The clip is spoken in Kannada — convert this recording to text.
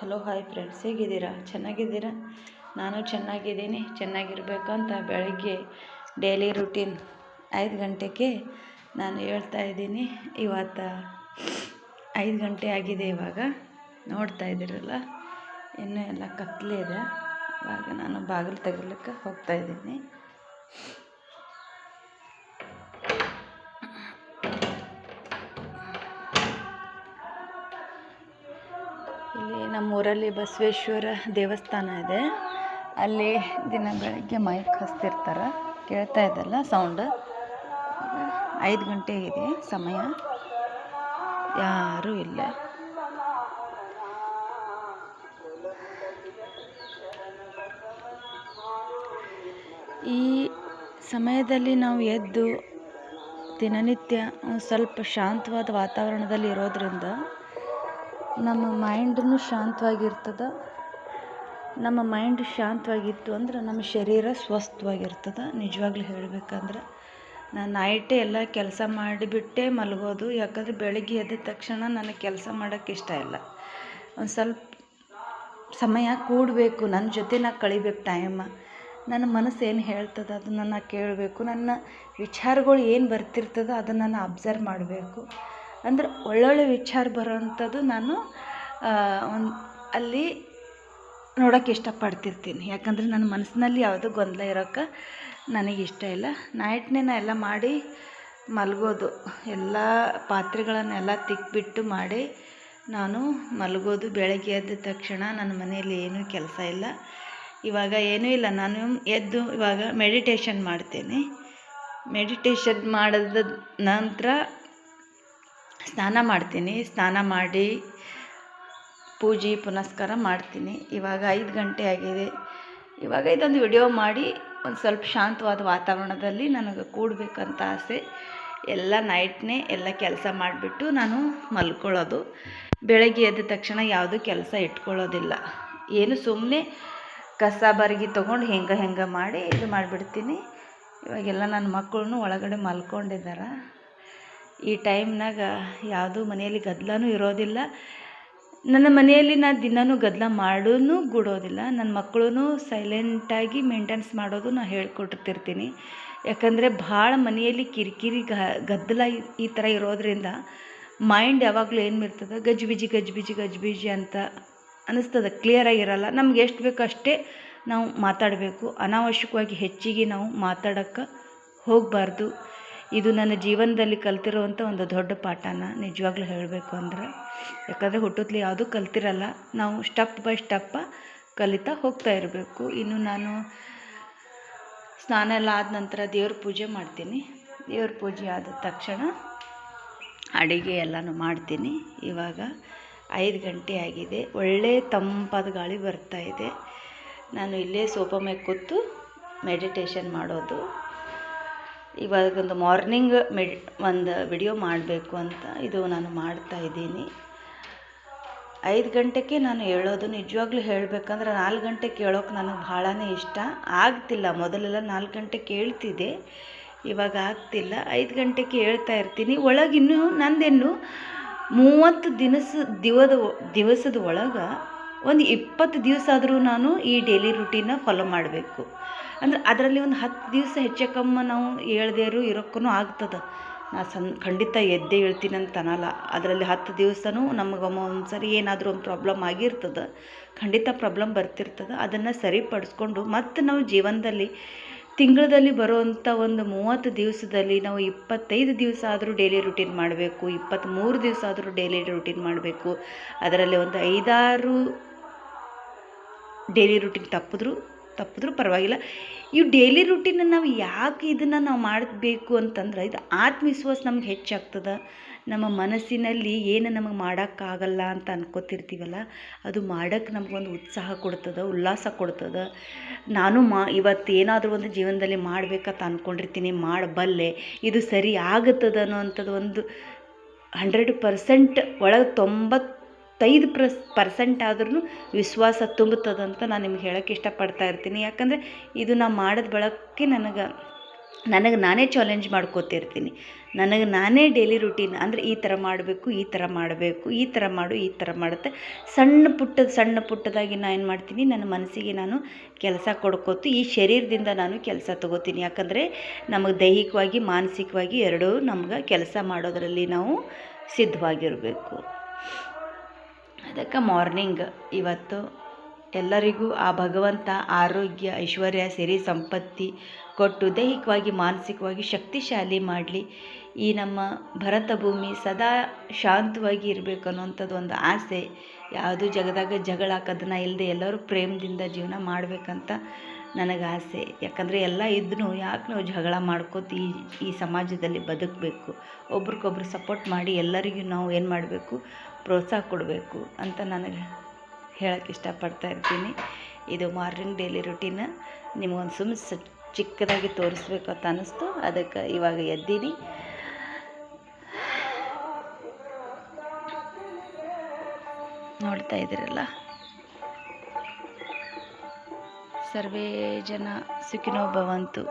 ಹಲೋ, ಹಾಯ್ ಫ್ರೆಂಡ್ಸ್ ಹೇಗಿದ್ದೀರಾ? ಚೆನ್ನಾಗಿದ್ದೀರಾ? ನಾನು ಚೆನ್ನಾಗಿದ್ದೀನಿ. ಚೆನ್ನಾಗಿರ್ಬೇಕಂತ ಬೆಳಗ್ಗೆ ಡೈಲಿ ರುಟೀನ್ ಐದು ಗಂಟೆಗೆ ನಾನು ಹೇಳ್ತಾ ಇದ್ದೀನಿ. ಇವತ್ತು ಐದು ಗಂಟೆ ಆಗಿದೆ ಇವಾಗ. ನೋಡ್ತಾ ಇದ್ದೀರಲ್ಲ? ಇನ್ನೂ ಎಲ್ಲ ಇದೆ. ಇವಾಗ ನಾನು ಬಾಗಿಲು ತೆಗಿಲಿಕ್ಕೆ ಹೋಗ್ತಾ ನಮ್ಮೂರಲ್ಲಿ ಬಸವೇಶ್ವರ ದೇವಸ್ಥಾನ ಇದೆ. ಅಲ್ಲಿ ದಿನ ಬೆಳಗ್ಗೆ ಮೈಕ್ ಹಚ್ತಿರ್ತಾರೆ. ಕೇಳ್ತಾ ಇದ್ದಲ್ಲ ಸೌಂಡ್. ಐದು ಗಂಟೆ ಇದೆ ಸಮಯ. ಯಾರೂ ಇಲ್ಲ. ಈ ಸಮಯದಲ್ಲಿ ನಾವು ಎದ್ದು ದಿನನಿತ್ಯ ಸ್ವಲ್ಪ ಶಾಂತವಾದ ವಾತಾವರಣದಲ್ಲಿ ಇರೋದರಿಂದ ನಮ್ಮ ಮೈಂಡ್ನು ಶಾಂತವಾಗಿರ್ತದೆ. ನಮ್ಮ ಮೈಂಡ್ ಶಾಂತವಾಗಿತ್ತು ಅಂದ್ರೆ ನಮ್ಮ ಶರೀರ ಸ್ವಸ್ಥವಾಗಿರ್ತದೆ. ನಿಜವಾಗ್ಲೂ ಹೇಳಬೇಕಂದ್ರೆ ನಾನು ನೈಟೇ ಎಲ್ಲ ಕೆಲಸ ಮಾಡಿಬಿಟ್ಟೇ ಮಲಗೋದು. ಯಾಕಂದರೆ ಬೆಳಗ್ಗೆ ಎದ್ದ ತಕ್ಷಣ ನನಗೆ ಕೆಲಸ ಮಾಡೋಕ್ಕೆ ಇಷ್ಟ ಇಲ್ಲ. ಒಂದು ಸ್ವಲ್ಪ ಸಮಯ ಕೂಡಬೇಕು. ನನ್ನ ಜೊತೆ ನಾ ಕಳಿಬೇಕು ಟೈಮ ನನ್ನ ಮನಸ್ಸು ಏನು ಹೇಳ್ತದೆ ಅದನ್ನು ನಾನು ಕೇಳಬೇಕು. ನನ್ನ ವಿಚಾರಗಳು ಏನು ಬರ್ತಿರ್ತದೆ ಅದನ್ನು ನಾನು ಅಬ್ಸರ್ವ್ ಮಾಡಬೇಕು. ಅಂದ್ರೆ ಒಳ್ಳೊಳ್ಳೆ ವಿಚಾರ ಬರೋವಂಥದ್ದು ನಾನು ಒಂದು ಅಲ್ಲಿ ನೋಡೋಕ್ಕೆ ಇಷ್ಟಪಡ್ತಿರ್ತೀನಿ. ಯಾಕಂದರೆ ನನ್ನ ಮನಸ್ಸಿನಲ್ಲಿ ಯಾವುದೂ ಗೊಂದಲ ಇರೋಕ್ಕೆ ನನಗೆ ಇಷ್ಟ ಇಲ್ಲ. ನೈಟ್ನೇ ನಾ ಎಲ್ಲ ಮಾಡಿ ಮಲಗೋದು, ಎಲ್ಲ ಪಾತ್ರೆಗಳನ್ನೆಲ್ಲ ತಿಕ್ಬಿಟ್ಟು ಮಾಡಿ ನಾನು ಮಲಗೋದು ಬೆಳಗ್ಗೆ ಎದ್ದ ತಕ್ಷಣ ನನ್ನ ಮನೆಯಲ್ಲಿ ಏನೂ ಕೆಲಸ ಇಲ್ಲ. ಇವಾಗ ಏನೂ ಇಲ್ಲ. ನಾನು ಎದ್ದು ಇವಾಗ ಮೆಡಿಟೇಷನ್ ಮಾಡ್ತೀನಿ. ಮೆಡಿಟೇಷನ್ ಮಾಡಿದ ನಂತರ ಸ್ನಾನ ಮಾಡ್ತೀನಿ. ಸ್ನಾನ ಮಾಡಿ ಪೂಜೆ ಪುನಸ್ಕಾರ ಮಾಡ್ತೀನಿ. ಇವಾಗ ಐದು ಗಂಟೆ ಆಗಿದೆ. ಇವಾಗ ಇದೊಂದು ವಿಡಿಯೋ ಮಾಡಿ ಒಂದು ಸ್ವಲ್ಪ ಶಾಂತವಾದ ವಾತಾವರಣದಲ್ಲಿ ನನಗೆ ಕೂಡಬೇಕಂತ ಆಸೆ. ಎಲ್ಲ ನೈಟ್ನೇ ಎಲ್ಲ ಕೆಲಸ ಮಾಡಿಬಿಟ್ಟು ನಾನು ಮಲ್ಕೊಳ್ಳೋದು. ಬೆಳಗ್ಗೆ ಎದ್ದ ತಕ್ಷಣ ಯಾವುದೂ ಕೆಲಸ ಇಟ್ಕೊಳ್ಳೋದಿಲ್ಲ. ಏನು ಸುಮ್ಮನೆ ಕಸ ಬರಗಿ ತೊಗೊಂಡು ಹೆಂಗೆ ಹೆಂಗೆ ಮಾಡಿ ಇದು ಮಾಡಿಬಿಡ್ತೀನಿ. ಇವಾಗೆಲ್ಲ ನನ್ನ ಮಕ್ಕಳು ಒಳಗಡೆ ಮಲ್ಕೊಂಡಿದ್ದಾರೆ. ಈ ಟೈಮ್ನಾಗ ಯಾವುದೂ ಮನೆಯಲ್ಲಿ ಗದ್ದಲನೂ ಇರೋದಿಲ್ಲ. ನನ್ನ ಮನೆಯಲ್ಲಿ ನಾನು ದಿನವೂ ಗದ್ದಲ ಮಾಡೂ ಗುಡೋದಿಲ್ಲ. ನನ್ನ ಮಕ್ಕಳೂ ಸೈಲೆಂಟಾಗಿ ಮೇಂಟೆನ್ಸ್ ಮಾಡೋದು ನಾನು ಹೇಳ್ಕೊಟ್ಟಿರ್ತೀನಿ. ಯಾಕಂದರೆ ಭಾಳ ಮನೆಯಲ್ಲಿ ಕಿರಿಕಿರಿ ಗದ್ದಲ ಈ ಥರ ಇರೋದರಿಂದ ಮೈಂಡ್ ಯಾವಾಗಲೂ ಏನು ಇರ್ತದೆ? ಗಜ್ಬಿಜಿ ಗಜ್ಬಿಜಿ ಗಜ್ಬಿಜಿ ಅಂತ ಅನ್ನಿಸ್ತದೆ ಕ್ಲಿಯರಾಗಿರಲ್ಲ ನಮ್ಗೆ ಎಷ್ಟು ಬೇಕೋ ಅಷ್ಟೇ ನಾವು ಮಾತಾಡಬೇಕು. ಅನಾವಶ್ಯಕವಾಗಿ ಹೆಚ್ಚಿಗೆ ನಾವು ಮಾತಾಡೋಕ್ಕೆ ಹೋಗಬಾರ್ದು. ಇದು ನನ್ನ ಜೀವನದಲ್ಲಿ ಕಲ್ತಿರುವಂಥ ಒಂದು ದೊಡ್ಡ ಪಾಠನ ನಿಜವಾಗ್ಲೂ ಹೇಳಬೇಕು ಅಂದ್ರೆ. ಯಾಕಂದರೆ ಹುಟ್ಟುತ್ತಲೇ ಯಾವುದೂ ಕಲ್ತಿರಲ್ಲ. ನಾವು ಸ್ಟೆಪ್ ಬೈ ಸ್ಟೆಪ್ ಕಲಿತಾ ಹೋಗ್ತಾ ಇರಬೇಕು. ಇನ್ನು ನಾನು ಸ್ನಾನ ಎಲ್ಲ ಆದ ನಂತರ ದೇವ್ರ ಪೂಜೆ ಮಾಡ್ತೀನಿ. ದೇವ್ರ ಪೂಜೆ ಆದ ತಕ್ಷಣ ಅಡುಗೆ ಎಲ್ಲನೂ ಮಾಡ್ತೀನಿ. ಇವಾಗ ಐದು ಗಂಟೆ ಆಗಿದೆ. ಒಳ್ಳೆ ತಂಪಾದ ಗಾಳಿ ಬರ್ತಾ ಇದೆ. ನಾನು ಇಲ್ಲೇ ಸೋಫಾ ಮೇಲೆ ಕೂತು ಮೆಡಿಟೇಷನ್ ಮಾಡೋದು. ಇವಾಗ ಒಂದು ಮಾರ್ನಿಂಗ್ ಮೆಡ್ ಒಂದು ವಿಡಿಯೋ ಮಾಡಬೇಕು ಅಂತ ಇದು ನಾನು ಮಾಡ್ತಾ ಇದ್ದೀನಿ. ಐದು ಗಂಟೆಗೆ ನಾನು ಹೇಳೋದು ನಿಜವಾಗ್ಲೂ ಹೇಳಬೇಕಂದ್ರೆ ನಾಲ್ಕು ಗಂಟೆ ಕೇಳೋಕೆ ನನಗೆ ಭಾಳನೇ ಇಷ್ಟ. ಆಗ್ತಿಲ್ಲ, ಮೊದಲೆಲ್ಲ ನಾಲ್ಕು ಗಂಟೆ ಕೇಳ್ತಿದ್ದೆ. ಇವಾಗ ಆಗ್ತಿಲ್ಲ. ಐದು ಗಂಟೆಗೆ ಹೇಳ್ತಾ ಇರ್ತೀನಿ. ಒಳಗಿನ್ನೂ ನಂದಿನ್ನು ಮೂವತ್ತು ದಿನಸ ದಿವದ ದಿವಸದ ಒಳಗೆ ಒಂದು ಇಪ್ಪತ್ತು ದಿವಸ ಆದರೂ ನಾನು ಈ ಡೈಲಿ ರುಟೀನ ಫಾಲೋ ಮಾಡಬೇಕು. ಅಂದ್ರೆ ಅದರಲ್ಲಿ ಒಂದು ಹತ್ತು ದಿವಸ ಹೆಚ್ಚು ಕಮ್ಮಿ ನಾವು ಹೇಳ್ದೇರು ಇರೋಕ್ಕೂ ಆಗ್ತದೆ. ನಾ ಸನ್ ಖಂಡಿತ ಎದ್ದೇ ಹೇಳ್ತೀನಿ ಅಂತ ಅನ್ನಲ್ಲ. ಅದರಲ್ಲಿ ಹತ್ತು ದಿವಸನೂ ನಮಗೆ ಒಂದು ಸರಿ ಏನಾದರೂ ಒಂದು ಪ್ರಾಬ್ಲಮ್ ಆಗಿರ್ತದೆ. ಖಂಡಿತ ಪ್ರಾಬ್ಲಮ್ ಬರ್ತಿರ್ತದೆ. ಅದನ್ನು ಸರಿಪಡಿಸ್ಕೊಂಡು ಮತ್ತು ನಾವು ಜೀವನದಲ್ಲಿ ತಿಂಗಳಲ್ಲಿ ಬರುವಂಥ ಒಂದು ಮೂವತ್ತು ದಿವಸದಲ್ಲಿ ನಾವು ಇಪ್ಪತ್ತೈದು ದಿವಸ ಆದರೂ ಡೈಲಿ ರುಟೀನ್ ಮಾಡಬೇಕು. ಇಪ್ಪತ್ತ್ಮೂರು ದಿವಸ ಆದರೂ ಡೈಲಿ ರುಟೀನ್ ಮಾಡಬೇಕು. ಅದರಲ್ಲಿ ಒಂದು ಐದಾರು ಡೈಲಿ ರುಟೀನ್ ತಪ್ಪಿದ್ರು ತಪ್ಪಿದ್ರು ಪರವಾಗಿಲ್ಲ. ಈ ಡೈಲಿ ರುಟೀನ ನಾವು ಯಾಕೆ ಇದನ್ನು ನಾವು ಮಾಡಬೇಕು ಅಂತಂದ್ರೆ, ಇದು ಆತ್ಮವಿಶ್ವಾಸ ನಮ್ಗೆ ಹೆಚ್ಚಾಗ್ತದೆ. ನಮ್ಮ ಮನಸ್ಸಿನಲ್ಲಿ ಏನು ನಮಗೆ ಮಾಡೋಕ್ಕಾಗಲ್ಲ ಅಂತ ಅನ್ಕೋತಿರ್ತೀವಲ್ಲ, ಅದು ಮಾಡೋಕ್ಕೆ ನಮಗೊಂದು ಉತ್ಸಾಹ ಕೊಡ್ತದೆ, ಉಲ್ಲಾಸ ಕೊಡ್ತದೆ. ನಾನು ಮಾ, ಇವತ್ತು ಏನಾದರೂ ಒಂದು ಜೀವನದಲ್ಲಿ ಮಾಡಬೇಕಂತ ಅಂದ್ಕೊಂಡಿರ್ತೀನಿ ಮಾಡಬಲ್ಲೆ, ಇದು ಸರಿ ಆಗುತ್ತದೆ ಅನ್ನೋವಂಥದ್ದು ಒಂದು ಹಂಡ್ರೆಡ್ ಪರ್ಸೆಂಟ್ ಒಳಗೆ ತೊಂಬತ್ತು ಐದು ಪ್ರಸ್ ಪರ್ಸೆಂಟ್ ಆದ್ರೂ ವಿಶ್ವಾಸ ತುಂಬುತ್ತದಂತ ನಾನು ನಿಮ್ಗೆ ಹೇಳೋಕ್ಕೆ ಇಷ್ಟಪಡ್ತಾ ಇರ್ತೀನಿ. ಯಾಕಂದರೆ ಇದು ನಾ ಮಾಡಿದ ಬಳಕೆ ನನಗೆ ನನಗೆ ನಾನೇ ಚಾಲೆಂಜ್ ಮಾಡ್ಕೋತಿರ್ತೀನಿ. ನನಗೆ ನಾನೇ ಡೈಲಿ ರುಟೀನ್ ಅಂದರೆ ಈ ಥರ ಮಾಡಬೇಕು, ಈ ಥರ ಮಾಡಬೇಕು, ಈ ಥರ ಮಾಡು, ಈ ಥರ ಮಾಡುತ್ತೆ. ಸಣ್ಣ ಪುಟ್ಟದ, ಸಣ್ಣ ಪುಟ್ಟದಾಗಿ ನಾನು ಏನು ಮಾಡ್ತೀನಿ, ನನ್ನ ಮನಸ್ಸಿಗೆ ನಾನು ಕೆಲಸ ಕೊಡ್ಕೋತು, ಈ ಶರೀರದಿಂದ ನಾನು ಕೆಲಸ ತಗೋತೀನಿ. ಯಾಕಂದರೆ ನಮಗೆ ದೈಹಿಕವಾಗಿ, ಮಾನಸಿಕವಾಗಿ ಎರಡೂ ನಮ್ಗೆ ಕೆಲಸ ಮಾಡೋದರಲ್ಲಿ ನಾವು ಸಿದ್ಧವಾಗಿರಬೇಕು. ಅದಕ್ಕೆ ಮಾರ್ನಿಂಗ್ ಇವತ್ತು ಎಲ್ಲರಿಗೂ ಆ ಭಗವಂತ ಆರೋಗ್ಯ, ಐಶ್ವರ್ಯ, ಸಿರಿ ಸಂಪತ್ತಿ ಕೊಟ್ಟು ದೈಹಿಕವಾಗಿ, ಮಾನಸಿಕವಾಗಿ ಶಕ್ತಿಶಾಲಿ ಮಾಡಲಿ. ಈ ನಮ್ಮ ಭರತ ಭೂಮಿ ಸದಾ ಶಾಂತವಾಗಿ ಇರಬೇಕು ಅನ್ನೋಂಥದ್ದು ಒಂದು ಆಸೆ. ಯಾವುದು ಜಗದಾಗ ಜಗಳ ಹಾಕೋದನ್ನ ಇಲ್ಲದೆ ಎಲ್ಲರೂ ಪ್ರೇಮದಿಂದ ಜೀವನ ಮಾಡಬೇಕಂತ ನನಗೆ ಆಸೆ. ಯಾಕಂದರೆ ಎಲ್ಲ ಇದ್ರೂ ಯಾಕೆ ನಾವು ಜಗಳ ಮಾಡ್ಕೋತ ಈ ಈ ಸಮಾಜದಲ್ಲಿ ಬದುಕಬೇಕು. ಒಬ್ರಿಗೊಬ್ರು ಸಪೋರ್ಟ್ ಮಾಡಿ ಎಲ್ಲರಿಗೂ ನಾವು ಏನು ಮಾಡಬೇಕು? ಪ್ರೋತ್ಸಾಹ ಕೊಡಬೇಕು ಅಂತ ನನಗೆ ಹೇಳಕ್ಕೆ ಇಷ್ಟಪಡ್ತಾ ಇರ್ತೀನಿ. ಇದು ಮಾರ್ನಿಂಗ್ ಡೈಲಿ ರುಟೀನ್. ನಿಮಗೊಂದು ಸುಮ್ಮ ಸ ಚಿಕ್ಕದಾಗಿ ತೋರಿಸ್ಬೇಕು ಅಂತ ಅನ್ನಿಸ್ತು. ಅದಕ್ಕೆ ಇವಾಗ ಎದ್ದೀನಿ. ನೋಡ್ತಾ ಇದ್ದೀರಲ್ಲ? ಸರ್ವೇ ಜನ ಸುಖಿನೋ ಭವಂತು.